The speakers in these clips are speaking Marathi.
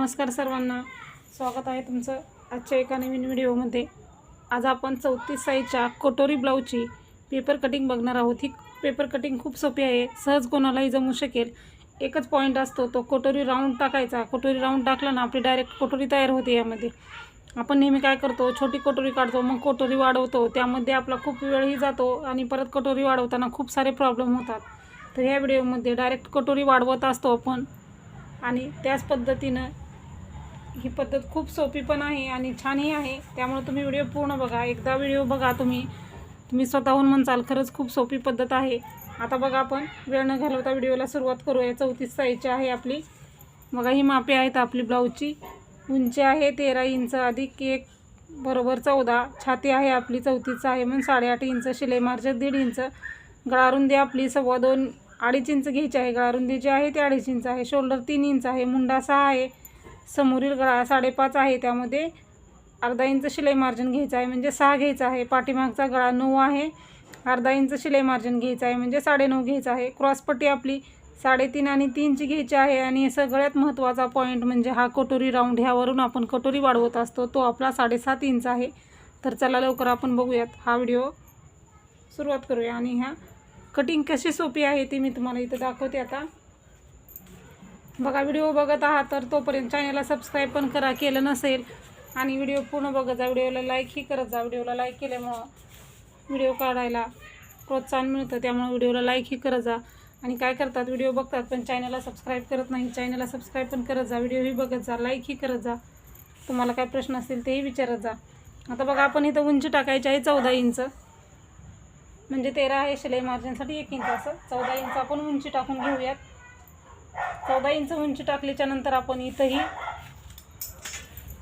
नमस्कार सर्वांना. स्वागत आहे तुमचं आजच्या एका नवीन व्हिडिओमध्ये. आज आपण चौतीस साईजच्या कटोरी ब्लाऊजची पेपर कटिंग बघणार आहोत. ही पेपर कटिंग खूप सोपी आहे. सहज कोणालाही जमू शकेल. एकच पॉईंट असतो तो कटोरी राऊंड टाकायचा. कटोरी राऊंड टाकला ना आपली डायरेक्ट कटोरी तयार होते यामध्ये. आपण नेहमी काय करतो छोटी कटोरी काढतो मग कटोरी वाढवतो. त्यामध्ये आपला खूप वेळही जातो आणि परत कटोरी वाढवताना खूप सारे प्रॉब्लेम होतात. तर ह्या व्हिडिओमध्ये डायरेक्ट कटोरी वाढवत असतो आपण. आणि त्याच पद्धतीनं ही पद्धत खूप सोपी पण आहे आणि छानही आहे. त्यामुळे तुम्ही व्हिडिओ पूर्ण बघा. एकदा व्हिडिओ बघा तुम्ही. तुम्ही स्वतःहून म्हणसाल खरंच खूप सोपी पद्धत आहे. आता बघा आपण वेळ न घालवता व्हिडिओला सुरुवात करूया. चौतीस साईजची आहे आपली. बघा ही मापे आहेत आपली ब्लाऊजची. उंची आहे तेरा इंच अधिक एक बरोबर चौदा. छाती आहे आपली चौतीस आहे म्हणून साडेआठ इंच शिलाई मार्जिन दीड इंच. गळारुंदी आपली सव्वा दोन अडीच इंच घ्यायची आहे. गळारुंदी जी आहे ती अडीच इंच आहे. शोल्डर तीन इंच आहे. मुंडा सहा आहे. समोरील गळा साडेपाच आहे. त्यामध्ये अर्धा इंच शिलाई मार्जिन घ्यायचं आहे. म्हणजे सहा घ्यायचा आहे. पाठीमागचा गळा नऊ आहे. अर्धा इंच शिलाई मार्जिन घ्यायचं आहे. म्हणजे साडेनऊ घ्यायचं आहे. क्रॉसपट्टी आपली साडेतीन आणि तीनची घ्यायची आहे. आणि सगळ्यात महत्त्वाचा पॉईंट म्हणजे हा कटोरी राऊंड ह्यावरून आपण कटोरी वाढवत असतो. तो आपला साडेसात इंच आहे. तर चला लवकर आपण बघूयात. हा व्हिडिओ सुरुवात करूया. आणि ह्या कटिंग कशी सोपी आहे ती मी तुम्हाला इथं दाखवते आता. बघा व्हिडिओ बघत आहात तर तोपर्यंत चॅनलला सबस्क्राईब पण करा केलं नसेल आणि व्हिडिओ पूर्ण बघत जा. व्हिडिओला लाईकही करत जा. व्हिडिओला लाईक केल्यामुळं व्हिडिओ काढायला प्रोत्साहन मिळतं त्यामुळं व्हिडिओला लाईकही करत जा. आणि काय करतात व्हिडिओ बघतात पण चॅनलला सबस्क्राईब करत नाही. चॅनलला सबस्क्राईब पण करत जा. व्हिडिओही बघत जा लाईकही करत जा. तुम्हाला काय प्रश्न असतील तेही विचारत जा. आता बघा आपण इथं उंची टाकायची आहे चौदा इंच. म्हणजे तेरा आहे शिलाई मार्जिनसाठी एक इंच असं. चौदा इंच आपण उंची टाकून घेऊयात. चौदा इंच उंची टाकल्याच्या नंतर आपण इथंही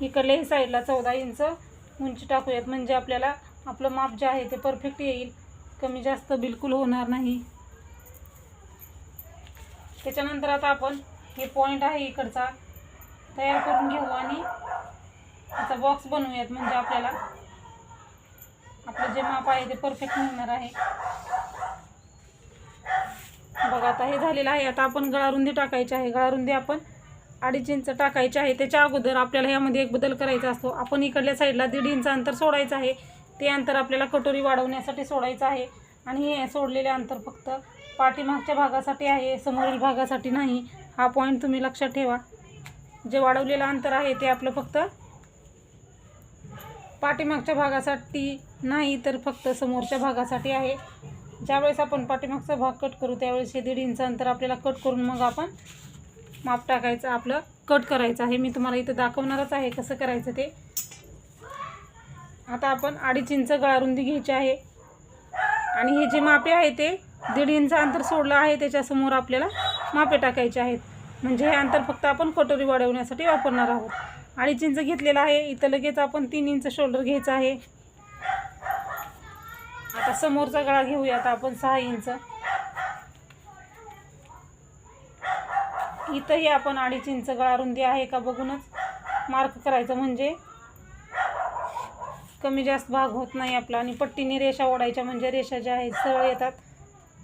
इकडल्याही साईडला चौदा इंच उंची टाकूयात. म्हणजे आपल्याला आपलं माप जे आहे ते परफेक्ट येईल. कमी जास्त बिलकुल होणार नाही. त्याच्यानंतर आता आपण हे पॉईंट आहे इकडचा. तयार करून घेऊ आणि आता बॉक्स बनवूयात. म्हणजे आपल्याला आपलं जे माप आहे ते परफेक्ट मिळणार आहे. बघा आता हे झालेलं आहे. आता आपण गळारुंदी टाकायची आहे. गळारुंदी आपण अडीच इंच टाकायची आहे. त्याच्या अगोदर आपल्याला यामध्ये एक बदल करायचा असतो. आपण इकडल्या साईडला दीड इंच अंतर सोडायचं आहे. ते अंतर आपल्याला कटोरी वाढवण्यासाठी सोडायचं आहे. आणि हे सोडलेले अंतर फक्त पाठीमागच्या भागासाठी आहे. समोरील भागासाठी नाही. हा पॉईंट तुम्ही लक्षात ठेवा. जे वाढवलेलं अंतर आहे ते आपलं फक्त पाठीमागच्या भागासाठी नाही तर फक्त समोरच्या भागासाठी आहे. ज्यावेळेस आपण पाठीमागचा भाग कट करू त्यावेळेस हे दीड इंच अंतर आपल्याला कट करून मग आपण माप टाकायचं आपलं कट करायचं आहे. मी तुम्हाला इथं दाखवणारच आहे कसं करायचं ते. आता आपण अडीच इंच गळारुंदी घ्यायची आहे. आणि हे जे मापे आहे ते दीड इंच अंतर सोडलं आहे त्याच्यासमोर आपल्याला मापे टाकायचे आहेत. म्हणजे हे अंतर फक्त आपण कटोरी वाढवण्यासाठी वापरणार आहोत. अडीच इंच घेतलेलं आहे इथं लगेच आपण तीन इंच शोल्डर घ्यायचं आहे. आता समोरचा गळा घेऊया आता आपण सहा इंच. इथंही आपण अडीच इंच गळा रुंदी आहे का बघूनच मार्क करायचं म्हणजे कमी जास्त भाग होत नाही आपला आणि पट्टीने रेषा ओढायच्या म्हणजे रेषा ज्या आहेत सरळ येतात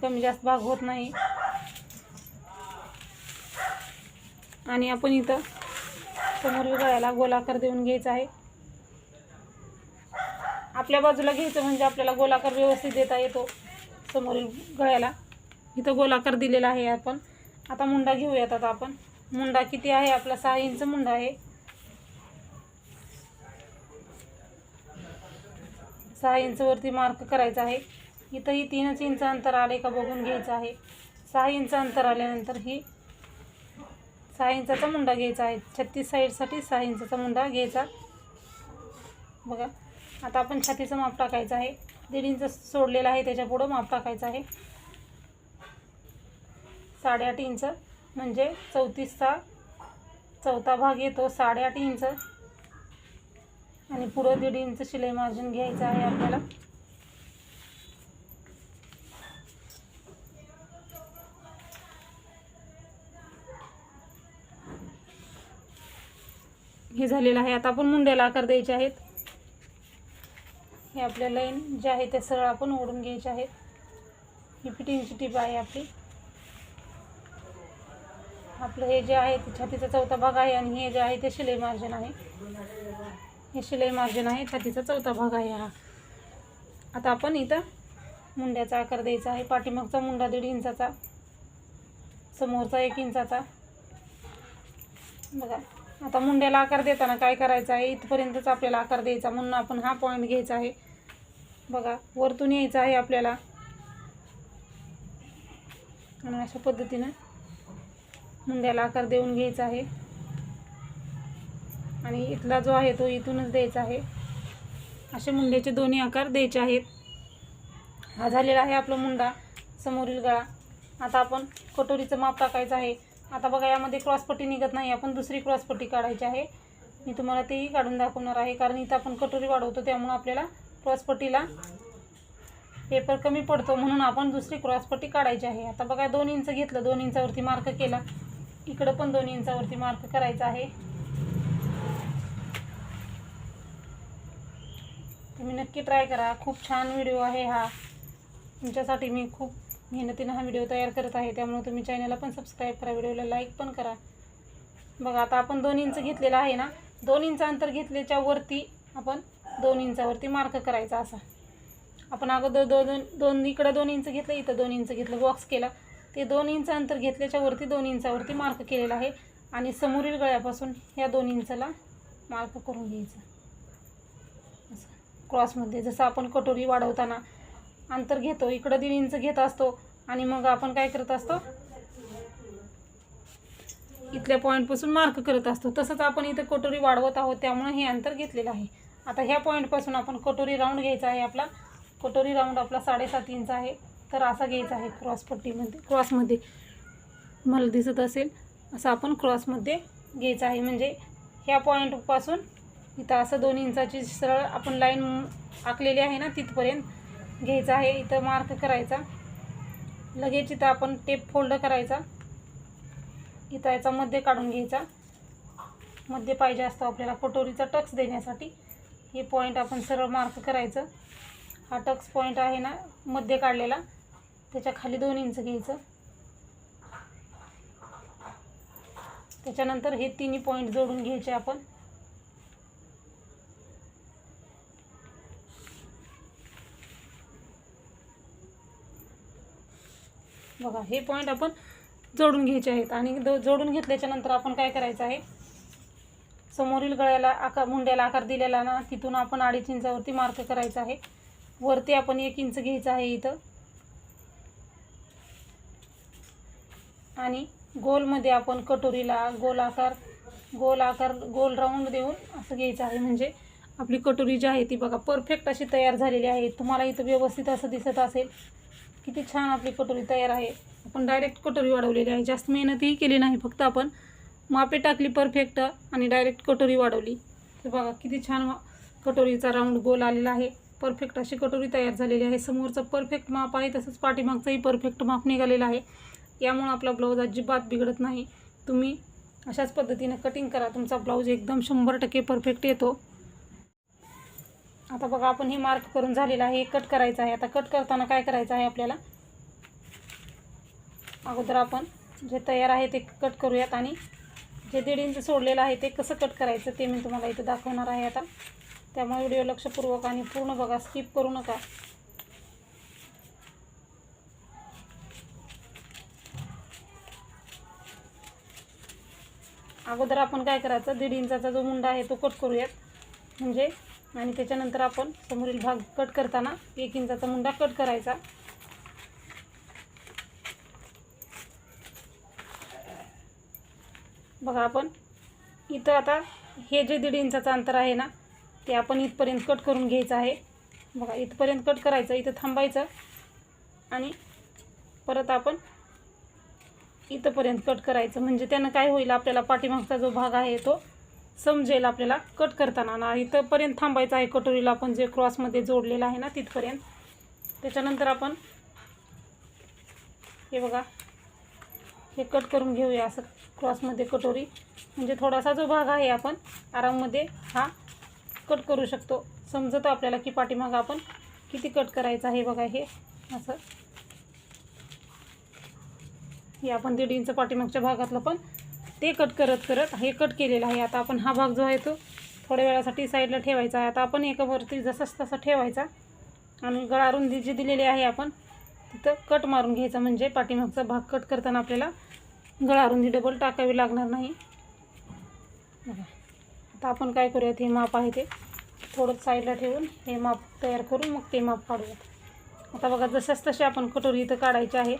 कमी जास्त भाग होत नाही. आणि आपण इथं समोर गळ्याला गोलाकार देऊन घ्यायचा आहे. आपल्या बाजूला घ्यायचं म्हणजे आपल्याला गोलाकार व्यवस्थित देता येतो समोरील गळ्याला. इथं गोलाकार दिलेला आहे आपण. आता मुंडा घेऊयात आता आपण. मुंडा किती आहे? आपला सहा इंच मुंडा आहे. सहा इंचवरती मार्क करायचा आहे. इथंही तीनच इंच अंतर आले का बघून घ्यायचं आहे. सहा इंच अंतर आल्यानंतर ही सहा इंचाचा मुंडा घ्यायचा आहे. छत्तीस साईडसाठी सहा इंचाचा मुंडा घ्यायचा. बघा. आता आपण छातीचं माप टाकायचं आहे. दीड इंच सोडलेलं आहे त्याच्या पुढं माप टाकायचं आहे. साडेआठ इंच म्हणजे चौतीसचा चौथा भाग येतो साडेआठ इंच. आणि पुढं दीड इंच शिलाई मार्जिन घ्यायचं आहे आपल्याला. हे झालेलं आहे. आता आपण मुंड्याला आकार द्यायचे आहेत. हे आपल्या लाईन जे आहे ते सरळ आपण ओढून घ्यायचे आहेत. ही फिटिंगची टीप आहे आपली. आपलं हे जे आहे ते छातीचा चौथा भाग आहे आणि हे जे आहे ते शिलाई मार्जिन आहे. हे शिलाई मार्जिन आहे छातीचा चौथा भाग आहे हा. आता आपण इथं मुंड्याचा आकार द्यायचा आहे. पाठीमागचा मुंडा दीड इंचाचा समोरचा एक इंचाचा. बघा आता मुंड्याला आकार देताना काय करायचं आहे? इथपर्यंतच आपल्याला आकार द्यायचा. म्हणून आपण हा पॉईंट घ्यायचा आहे. बघा वरतून यायचं आहे आपल्याला. आणि अशा पद्धतीनं मुंड्याला आकार देऊन घ्यायचा आहे. आणि इथला जो आहे तो इथूनच द्यायचा आहे. असे मुंड्याचे दोन्ही आकार द्यायचे आहेत. हा झालेला आहे आपला मुंडा समोरील गळा. आता आपण कटोरीचं माप टाकायचं आहे. आता बघा यामध्ये क्रॉसपट्टी निघत नाही. आपण दुसरी क्रॉसपट्टी काढायची आहे. मी तुम्हाला तेही काढून दाखवणार आहे. कारण इथं आपण कटोरी वाढवतो त्यामुळं आपल्याला क्रॉसपट्टीला. पेपर कमी पडतो म्हणून आपण दुसरी क्रॉसपट्टी काढायची आहे. आता बघा दोन इंच घेतलं दोन इंचावरती मार्क केला. इकडं पण दोन इंचावरती मार्क करायचा आहे. तुम्ही नक्की ट्राय करा. खूप छान व्हिडिओ आहे हा. तुमच्यासाठी मी खूप मेहनतीनं हा व्हिडिओ तयार करत आहे. त्यामुळे तुम्ही चॅनलला पण सबस्क्राईब करा. व्हिडिओला लाईक पण करा. बघा आता आपण दोन इंच घेतलेला आहे ना? दोन इंच अंतर घेतल्याच्या वरती आपण दोन इंचावरती मार्क करायचा असा. आपण अगोदर दोन दोन दोन इकडं दोन इंच घेतलं इथं दोन इंच घेतलं बॉक्स केला. ते दोन इंच अंतर घेतल्याच्या वरती दोन इंचावरती मार्क केलेला आहे. आणि समोरील गळ्यापासून ह्या दोन इंचला मार्क करून घ्यायचं. असं. क्रॉसमध्ये जसं आपण कटोरी वाढवताना अंतर घेतो इकडं दीड इंच घेत असतो आणि मग आपण काय करत असतो? इथल्या पॉईंटपासून मार्क करत असतो. तसंच आपण इथं कटोरी वाढवत आहोत त्यामुळे हे अंतर घेतलेलं आहे. आता ह्या पॉईंटपासून आपण कटोरी राऊंड घ्यायचा आहे आपला. कटोरी राऊंड आपला साडेसात इंच आहे. तर असा घ्यायचा आहे क्रॉसपट्टीमध्ये क्रॉसमध्ये मला दिसत असेल असं आपण क्रॉसमध्ये घ्यायचं आहे. म्हणजे ह्या पॉईंटपासून इथं असं दोन इंचाची सरळ आपण लाईन आखलेली आहे ना तिथपर्यंत घ्यायचं आहे. इथं मार्क करायचा. लगेच इथं आपण टेप फोल्ड करायचा. इथं याचा मध्ये काढून घ्यायचा. मध्ये पाहिजे असतो आपल्याला कटोरीचा टक्स देण्यासाठी. हे पॉईंट आपण सरळ मार्क करायचं. हा टक्स पॉईंट आहे ना मध्ये काढलेला. त्याच्याखाली दोन इंच घ्यायचं. त्याच्यानंतर हे तिन्ही पॉईंट जोडून घ्यायचे आपण. बघा हे पॉईंट आपण जोडून घ्यायचे आहेत. आणि जोडून घेतल्याच्या नंतर आपण काय करायचं आहे? समोरील गळ्याला आकार मुंड्याला आकार दिलेला ना तिथून आपण अडीच इंचावरती मार्क करायचा आहे. वरती आपण एक इंच घ्यायचं आहे इथं. आणि गोलमध्ये आपण कटोरीला गोल आकार गोल आकार गोल राऊंड देऊन असं घ्यायचं आहे. म्हणजे आपली कटोरी जी आहे ती बघा परफेक्ट अशी तयार झालेली आहे. तुम्हाला इथं व्यवस्थित असं दिसत असेल. किती छान आपली कटोरी तयार आहे. आपण डायरेक्ट कटोरी वाढवलेली आहे. जास्त मेहनतही केली नाही. फक्त आपण मापे टाकली परफेक्ट आणि डायरेक्ट कटोरी वाढवली. तर बघा किती छान कटोरीचा राऊंड गोल आलेला आहे. परफेक्ट अशी कटोरी तयार झालेली आहे. समोरचं परफेक्ट माप आहे तसंच पाठीमागचंही परफेक्ट माप निघालेलं आहे. यामुळं आपला ब्लाऊज अजिबात बिघडत नाही. तुम्ही अशाच पद्धतीनं कटिंग करा. तुमचा ब्लाऊज एकदम शंभर टक्के परफेक्ट येतो. आता बघा आपण हे मार्क करून झालेलं आहे. कट करायचं आहे. आता कट करताना काय करायचं आहे आपल्याला? अगोदर आपण जे तयार आहे ते कट करूयात आणि हे दीड इंच सोडलेलं आहे ते कसं कट करायचं ते मी तुम्हाला इथं दाखवणार आहे आता. त्यामुळे व्हिडिओ लक्षपूर्वक आणि पूर्ण बघा स्किप करू नका. अगोदर आपण काय करायचं दीड इंचाचा जो मुंडा आहे तो कट करूयात. म्हणजे आणि त्याच्यानंतर आपण समोरील भाग कट करताना एक इंचाचा मुंडा कट करायचा. बघा आपण इथं आता हे जे दीड इंचाचं अंतर आहे ना ते आपण इथपर्यंत कट करून घ्यायचं आहे. बघा इथपर्यंत कट करायचं इथं थांबायचं आणि परत आपण इथंपर्यंत कट करायचं. म्हणजे त्यानं काय होईल आपल्याला पाठीमागचा जो भाग आहे तो समजेल आपल्याला कट करताना. ना इथंपर्यंत थांबायचं आहे कटोरीला आपण जे क्रॉसमध्ये जोडलेलं आहे ना तिथपर्यंत. त्याच्यानंतर आपण हे बघा हे कट करून घेऊया असं. क्रॉसमध्ये कटोरी. म्हणजे थोडासा जो भाग आहे आपण आराममध्ये हा कट करू शकतो. समजतं आपल्याला की पाठीमागं आपण किती कट करायचं आहे बघा हे. असं. हे आपण दीड इंच पाठीमागच्या भागातलं पण ते कट करत करत हे कट केलेलं आहे. आता आपण हा भाग जो आहे तो थोड्या वेळासाठी साईडला ठेवायचा आहे. आता आपण एकावरती जसाच तसा ठेवायचा आणि गळारून रुंदी जी दिलेली आहे आपण तिथं कट मारून घ्यायचा. म्हणजे पाठीमागचा भाग कट करताना आपल्याला गळा रुंदी डबल टाकावी लागणार नाही. बघा आता आपण काय करूयात हे माप आहे ते थोडं साईडला ठेवून हे माप तयार करून मग ते माप काढूयात. आता बघा जशाच तसे आपण कटोरी इथं काढायचे आहे.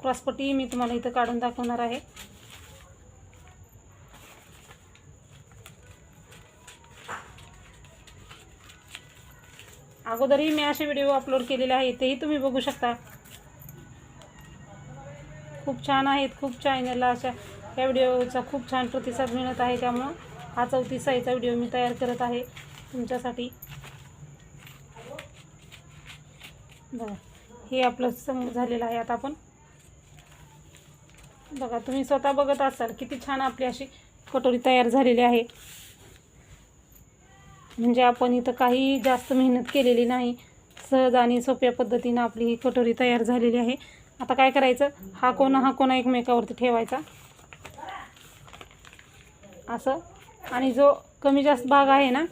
क्रॉसपट्टी मी तुम्हाला इथं काढून दाखवणार आहे. अगोदरही मी असे व्हिडिओ अपलोड केलेले आहे तेही तुम्ही बघू शकता. खूप छान आहेत खूप चॅनलला अशा या व्हिडिओचा खूप छान प्रतिसाद मिळत आहे. त्यामुळं हा चौथी साईचा व्हिडिओ मी तयार करत आहे तुमच्यासाठी. बघा हे आपलं समोर झालेलं आहे आता आपण. बघा तुम्ही स्वतः बघत असाल किती छान आपली अशी कटोरी तयार झालेली आहे. म्हणजे आपण इथं काही जास्त मेहनत केलेली नाही. सहज आणि सोप्या पद्धतीनं आपली ही कटोरी तयार झालेली आहे. आता काय करायचं? हा कोणा हा कोणा एकमेकावरती ठेवायचा. असं. आणि जो कमी जास्त भाग आहे ना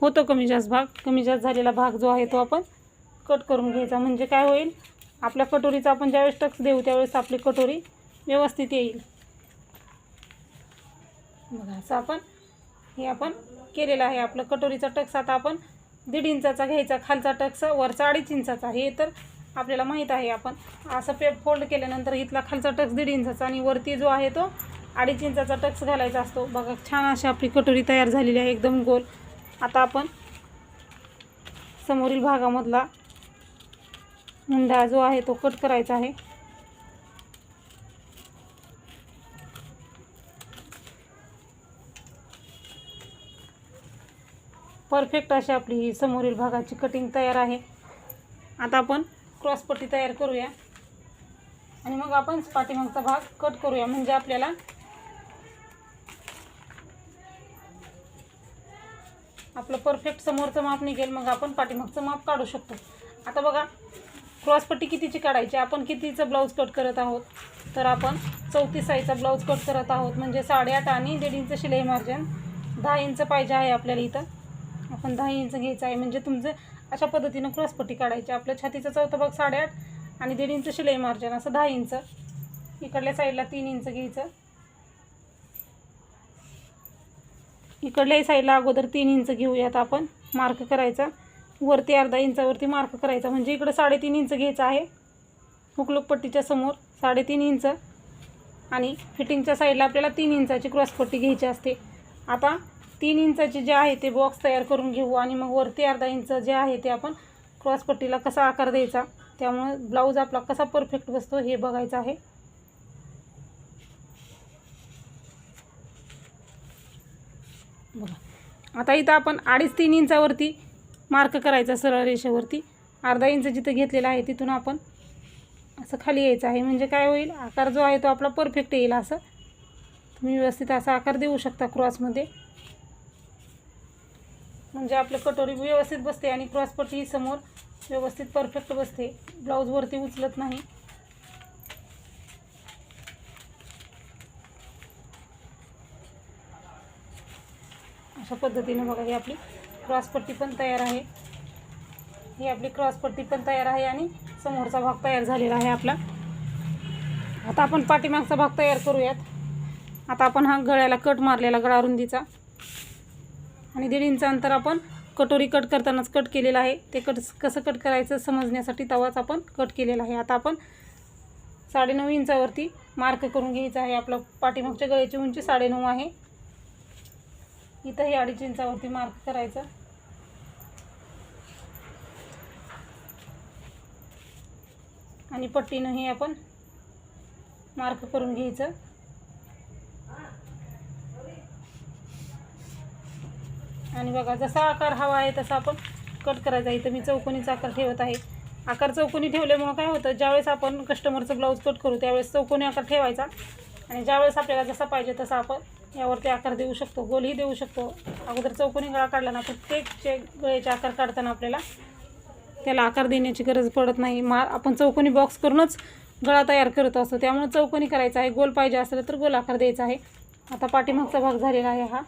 होतो कमी जास्त भाग कमी जास्त झालेला भाग जो आहे तो आपण कट करून घ्यायचा. म्हणजे काय होईल? आपल्या कटोरीचा आपण ज्यावेळेस टक्स देऊ त्यावेळेस आपली कटोरी व्यवस्थित येईल. बघा असं आपण हे आपण केलेलं आहे. आपलं कटोरीचा टक्स आता आपण दीड इंचाचा घ्यायचा खालचा टक्स वरचा अडीच इंचाचा. हे तर आपल्याला माहीत आहे आपण. असं पे फोल्ड केल्यानंतर इथला खालचा टक्स दीड इंचाचा आणि वरती जो आहे तो अडीच इंचाचा टक्स घालायचा असतो. बघा छान अशी आपली कटोरी तयार झालेली आहे एकदम गोल. आता आपण समोरील भागामधला मुंडा जो आहे तो कट करायचा आहे. परफेक्ट अशी आपली ही समोरील भागाची कटिंग तयार आहे. आता आपण क्रॉसपट्टी तयार करूया. आणि मग आपण पाठीमागचा भाग कट करूया. म्हणजे आपल्याला आपलं परफेक्ट समोरचं माप निघेल. मग आपण पाठीमागचं माप काढू शकतो. आता बघा क्रॉसपट्टी कितीची काढायची? आपण कितीचं ब्लाऊज कट करत आहोत? तर आपण चौतीस आईचा ब्लाऊज कट करत आहोत. म्हणजे साडेआठ आणि दीड इंच शिलाई मार्जिन. दहा इंच पाहिजे आहे आपल्याला इथं. आपण दहा इंच घ्यायचं आहे. म्हणजे तुमचं अशा पद्धतीनं क्रॉसपट्टी काढायची. आपल्या छातीचा चौथा भाग साडेआठ आणि दीड इंच शिलाई मार्जिन असं दहा इंच. इकडल्या साईडला तीन इंच घ्यायचं. इकडल्याही साईडला अगोदर तीन इंच घेऊयात आपण. मार्क करायचा. वरती अर्धा इंचावरती मार्क करायचा. म्हणजे इकडं साडेतीन इंच घ्यायचं आहे. हुकलुकपट्टीच्या समोर साडेतीन इंच आणि फिटिंगच्या साईडला आपल्याला तीन इंचाची क्रॉसपट्टी घ्यायची असते. आता तीन इंचाचे जे आहे ते बॉक्स तयार करून घेऊ आणि मग वरती अर्धा इंच जे आहे ते आपण क्रॉसपट्टीला कसा आकार द्यायचा त्यामुळे ब्लाऊज आपला कसा परफेक्ट बसतो हे बघायचं आहे. बघा. आता इथं आपण अडीच तीन इंचावरती मार्क करायचा सरळ रेषेवरती. अर्धा इंच जिथं घेतलेला आहे तिथून आपण असं खाली यायचं आहे. म्हणजे काय होईल? आकार जो आहे तो आपला परफेक्ट येईल असं. तुम्ही व्यवस्थित असा आकार देऊ शकता क्रॉसमध्ये म्हणजे आपलं कटोरी व्यवस्थित बसते आणि क्रॉसपट्टी ही समोर व्यवस्थित परफेक्ट बसते. ब्लाऊजवरती उचलत नाही. अशा पद्धतीने बघा ही आपली क्रॉसपट्टी पण तयार आहे. ही आपली क्रॉसपट्टी पण तयार आहे आणि समोरचा भाग तयार झालेला आहे आपला. आता आपण पाठीमागचा भाग तयार करूयात. आता आपण हा गळ्याला कट मारलेला गळा रुंदीचा. आणि दीड इंच अंतर आपण कटोरी कट करतानाच कट केलेलं आहे. ते कट कसं कट करायचं समजण्यासाठी तवाच आपण कट केलेला आहे. आता आपण साडेनऊ इंचावरती मार्क करून घ्यायचं आहे. आपलं पाठीमागच्या गळ्याची उंची साडेनऊ आहे. इथंही अडीच इंचावरती मार्क करायचं. आणि पट्टीनं हे आपण मार्क करून घ्यायचं. आणि बघा जसा आकार हवा आहे तसा आपण कट करायचा. इथं मी चौकोनीचा आकार ठेवत आहे. आकार चौकोनी ठेवल्यामुळं काय होतं ज्यावेळेस आपण कस्टमरचं ब्लाऊज कट करू त्यावेळेस चौकोनी आकार ठेवायचा. आणि ज्यावेळेस आपल्याला जसा पाहिजे तसा आपण यावरती आकार देऊ शकतो गोलही देऊ शकतो. अगोदर चौकोनी गळा काढला ना प्रत्येकचे गळ्याचे आकार काढताना आपल्याला त्याला आकार देण्याची गरज पडत नाही. मा आपण चौकोनी बॉक्स करूनच गळा तयार करत असतो. त्यामुळे चौकोनी करायचा आहे. गोल पाहिजे असलं तर गोल आकार द्यायचा आहे. आता पाठीमागचा भाग झालेला आहे हा.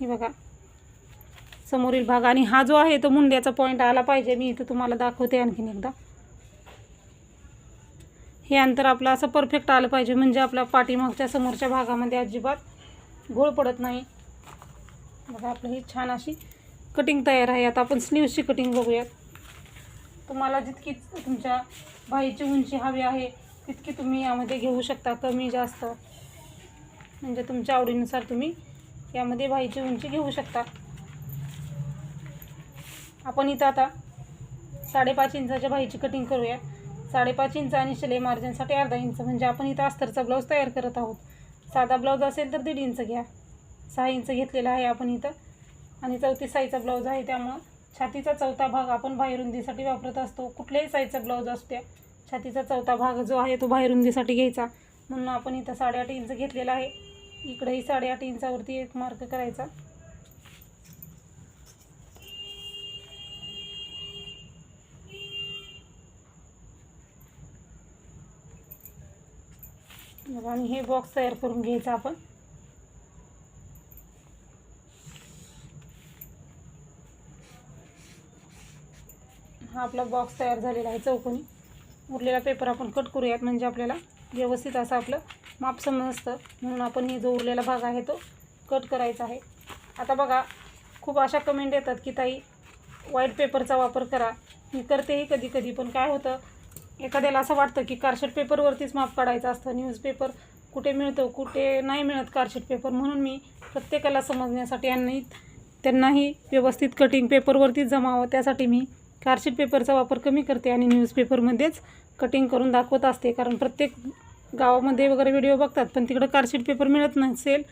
हे बघा. समोरील भाग आणि हा जो आहे तो मुंड्याचा पॉईंट आला पाहिजे. मी इथं तुम्हाला दाखवते आणखीन एकदा. हे अंतर आपलं असं परफेक्ट आलं पाहिजे म्हणजे आपल्या पाठीमागच्या समोरच्या भागामध्ये अजिबात घोळ पडत नाही. बघा आपलं ही छान अशी कटिंग तयार आहे. आता आपण स्लीवची कटिंग बघूयात. तुम्हाला जितकी तुमच्या बाईची उंची हवी आहे तितकी तुम्ही यामध्ये घेऊ शकता. कमी जास्त. म्हणजे तुमच्या आवडीनुसार तुम्ही यामध्ये भाईची उंची घेऊ शकता. आपण इथं आता साडेपाच इंचाच्या भाईची कटिंग करूया. साडेपाच इंच आणि शिलाई मार्जिनसाठी अर्धा इंच म्हणजे आपण इथं अस्तरचा ब्लाऊज तयार करत आहोत. साधा ब्लाऊज असेल तर दीड इंच घ्या. सहा इंच घेतलेला आहे आपण इथं. आणि चौतीस साईजचा ब्लाऊज आहे त्यामुळं छातीचा चौथा भाग आपण बाहेरुंदीसाठी वापरत असतो. कुठल्याही साईजचा ब्लाऊज असू द्या. छातीचा चौथा भाग जो आहे तो बाहेरुंदीसाठी घ्यायचा. म्हणून आपण इथं साडेआठ इंच घेतलेला आहे. इकडेही साडेआठ इंचावरती एक मार्क करायचा. बघा, आणि हे बॉक्स तयार करून घ्यायचा आपण. हा आपला बॉक्स तयार झालेला आहे चौकोनी. उरलेला पेपर आपण कट करूयात म्हणजे आपल्याला व्यवस्थित असं आपलं माप समजतं म्हणून आपण हे जो उरलेला भाग आहे तो कट करायचा आहे. आता बघा खूप अशा कमेंट येतात की ताई व्हाईट पेपरचा वापर करा. मी करतेही कधी कधी पण काय होतं एखाद्याला असं वाटतं की कार्डशीट पेपरवरतीच माप काढायचं असतं. न्यूजपेपर कुठे मिळतो कुठे नाही मिळत कार्डशीट पेपर म्हणून मी प्रत्येकाला समजण्यासाठी आणि त्यांनाही व्यवस्थित कटिंग पेपरवरतीच जमावं. त्यासाठी मी कार्डशीट पेपरचा वापर कमी करते आणि न्यूजपेपरमध्येच कटिंग करून दाखवत असते. कारण प्रत्येक गावामध्ये वगैरे व्हिडिओ बघतात पण तिकडं कार्डशीट पेपर मिळत नसेल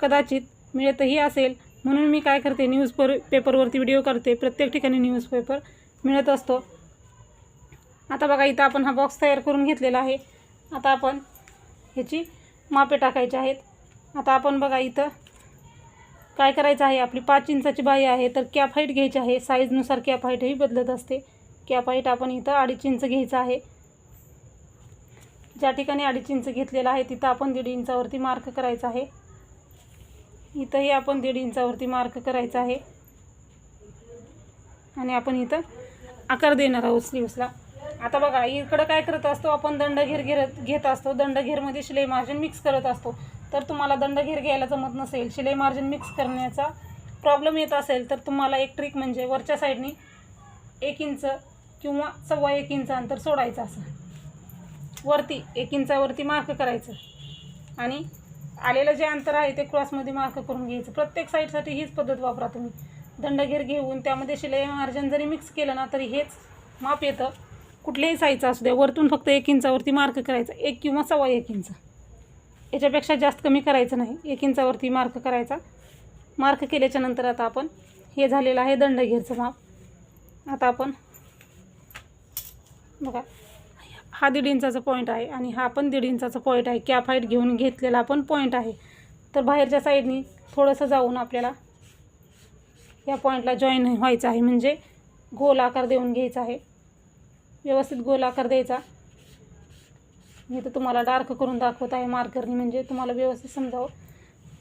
कदाचित मिळतही असेल. म्हणून मी काय करते न्यूज पर पेपरवरती व्हिडिओ करते. प्रत्येक ठिकाणी न्यूजपेपर मिळत असतो. आता बघा इथं आपण हा बॉक्स तयार करून घेतलेला आहे. आता आपण ह्याची मापे टाकायची आहेत. आता आपण बघा इथं काय करायचं आहे आपली पाच इंचाची बाई आहे तर कॅप हाईट घ्यायची आहे. साईजनुसार कॅप हाईटही बदलत असते. कॅप हाईट आपण इथं अडीच इंच घ्यायचं आहे. ज्या ठिकाणी अडीच इंच घेतलेलं आहे तिथं आपण दीड इंचावरती मार्क करायचा आहे. इथंही आपण दीड इंचावरती मार्क करायचा आहे. आणि आपण इथं आकार देणार आहोत स्लीव्सला आता बघा इकडं काय करत असतो आपण दंडघेर घेरत घेत असतो. दंडघेरमध्ये शिलाई मार्जिन मिक्स करत असतो. तर तुम्हाला दंडघेर घ्यायला जमत नसेल शिलाई मार्जिन मिक्स करण्याचा प्रॉब्लेम येत असेल तर तुम्हाला एक ट्रिक म्हणजे वरच्या साईडनी एक इंच किंवा सव्वा एक इंच अंतर सोडायचं असं. वरती एक इंचावरती मार्क करायचं. आणि आलेलं जे अंतर आहे ते क्रॉसमध्ये मार्क करून घ्यायचं. प्रत्येक साईडसाठी हीच पद्धत वापरा तुम्ही. दंडघेर घेऊन त्यामध्ये शिलाई मार्जन जरी मिक्स केलं ना तरी हेच माप येतं. कुठल्याही साईजचं असू द्या वरतून फक्त एक इंचावरती मार्क करायचा. एक किंवा सव्वा एक इंच. याच्यापेक्षा जास्त कमी करायचं नाही. एक इंचावरती मार्क करायचा. मार्क केल्याच्यानंतर आता आपण हे झालेलं आहे दंडघेरचं माप. आता आपण बघा. हा दीड इंचाचा पॉईंट आहे आणि हा पण दीड इंचाचा पॉईंट आहे. कॅप हाईट घेऊन घेतलेला पण पॉईंट आहे. तर बाहेरच्या साईडनी थोडंसं जाऊन आपल्याला या पॉईंटला जॉईन व्हायचं आहे. म्हणजे गोल आकार देऊन घ्यायचा आहे. व्यवस्थित गोल आकार द्यायचा. मी तर तुम्हाला डार्क करून दाखवत आहे मार्करनी म्हणजे तुम्हाला व्यवस्थित समजावं.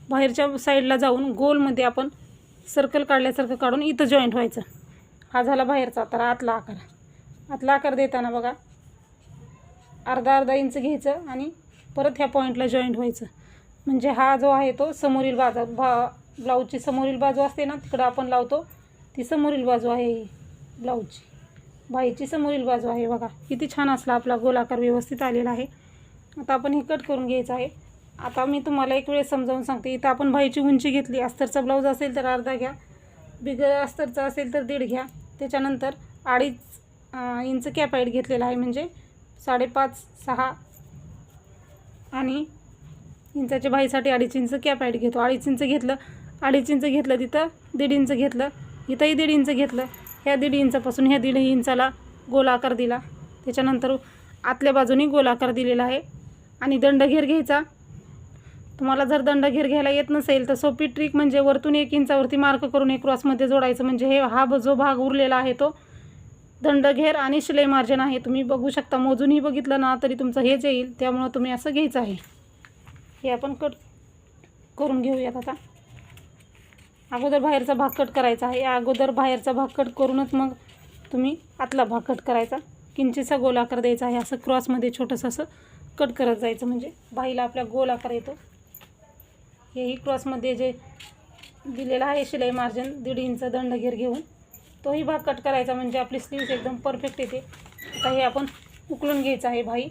बाहेरच्या साईडला जाऊन गोलमध्ये आपण सर्कल काढल्यासारखं काढून इथं जॉईंट व्हायचं. हा झाला बाहेरचा तर आतला आकार. आतला आकार देताना बघा. अर्धा अर्धा इंच घ्यायचं आणि परत ह्या पॉईंटला जॉईंट व्हायचं. म्हणजे हा जो आहे तो समोरील बाजा भा ब्लाऊजची समोरील बाजू असते ना तिकडं आपण लावतो ती समोरील बाजू आहे ही ब्लाऊजची बाईची समोरील बाजू आहे बघा किती छान असला आपला गोलाकार व्यवस्थित आलेला आहे. आता आपण हे कट करून घ्यायचं आहे. आता मी तुम्हाला एक वेळेस समजावून सांगते इथं आपण बाईची उंची घेतली अस्तरचा ब्लाऊज असेल तर अर्धा घ्या बिगर अस्तरचा असेल तर दीड घ्या. त्याच्यानंतर अडीच इंच कॅपाईट घेतलेला आहे म्हणजे साडेपाच सहा. आणि इंचाच्या बाईसाठी अडीच इंच कॅप कॅपाईट घेतो. अडीच इंच घेतलं अडीच इंच घेतलं तिथं दीड इंच घेतलं इथंही दीड इंच घेतलं. ह्या दीड इंचापासून ह्या दीड इंचाला गोलाकार दिला. त्याच्यानंतर आतल्या बाजूनी गोलाकार दिलेला आहे. आणि दंडघेर घ्यायचा. तुम्हाला जर दंडघेर घ्यायला येत नसेल तर सोपी ट्रिक म्हणजे वरतून एक इंचावरती मार्क करून एक क्रॉसमध्ये जोडायचं. म्हणजे हे हा जो भाग उरलेला आहे तो दंडघेर आणि शिलाई मार्जिन आहे. तुम्ही बघू शकता मोजूनही बघितलं ना तरी तुमचं हेच येईल. त्यामुळं तुम्ही असं घ्यायचं आहे. हे आपण कट करून घेऊयात आता. अगोदर बाहेरचा भाग कट करायचा आहे. या अगोदर बाहेरचा भाग कट करूनच मग तुम्ही आतला भाग कट करायचा. किंचीचा गोल आकार द्यायचा आहे. असं क्रॉसमध्ये छोटंसं असं कट करत जायचं. म्हणजे बाईला आपल्या गोल आकार येतो. हेही क्रॉसमध्ये जे दिलेलं आहे शिलाई मार्जिन दीड इंच दंडघेर घेऊन. तोही भाग कट करायचा म्हणजे आपली स्लीव्स एकदम परफेक्ट येते. आता हे आपण उकलून घ्यायचं आहे भाई.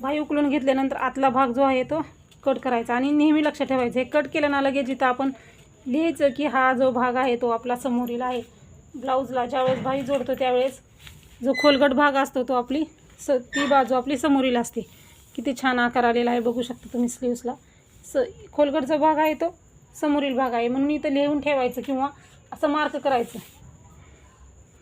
भाई उकलून घेतल्यानंतर आतला भाग जो आहे तो कट करायचा. आणि नेहमी लक्षात ठेवायचं. हे कट केलं ना लगेच जिथं आपण लिहायचं की हा जो भाग आहे तो आपला समोरील आहे. ब्लाऊजला ज्यावेळेस भाई जोडतो त्यावेळेस जो खोलगट भाग असतो तो आपली स ती बाजू आपली समोरील असते. किती छान आकार आलेला आहे. बघू शकता तुम्ही स्लीव्सला स खोलगटचा भाग आहे तो समोरील भाग आहे. म्हणून इथं लिहून ठेवायचं किंवा असं मार्क करायचं.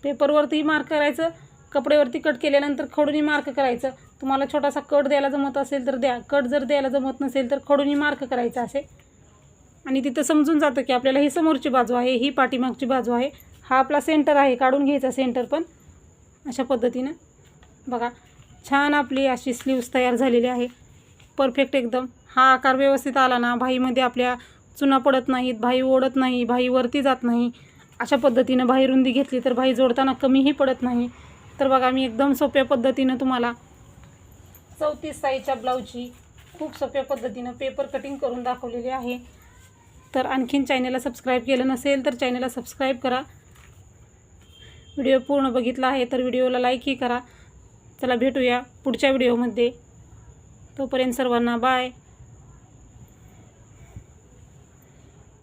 पेपरवरती मार्क करायचं कपड्यावरती कट केल्यानंतर खडूनी मार्क करायचं. तुम्हाला छोटासा कट द्यायला जमत असेल तर द्या. कट जर द्यायला जमत नसेल तर खडूनी मार्क करायचं असे. आणि तिथं समजून जातं की आपल्याला ही समोरची बाजू आहे ही पाठीमागची बाजू आहे. हा आपला सेंटर आहे काढून घ्यायचा सेंटर पण. अशा पद्धतीनं. बघा छान आपली अशी स्लीव्स तयार झालेली आहे. परफेक्ट एकदम. हा आकार व्यवस्थित आला ना भाईमध्ये आपल्या चुना पडत नाहीत भाई ओढत नाही भाई वरती जात नाही. अशा पद्धतीनं भाई रुंदी घेतली तर भाई जोडताना कमीही पडत नाही. तर बघा मी एकदम सोप्या पद्धतीनं तुम्हाला चौतीस साईजच्या ब्लाऊजची खूप सोप्या पद्धतीनं पेपर कटिंग करून दाखवलेली आहे. तर आणखीन चॅनेलला सबस्क्राईब केलं नसेल तर चॅनेलला सबस्क्राईब करा. व्हिडिओ पूर्ण बघितला आहे तर व्हिडिओला लाईकही करा. चला भेटूया पुढच्या व्हिडिओमध्ये तोपर्यंत सर्वांना बाय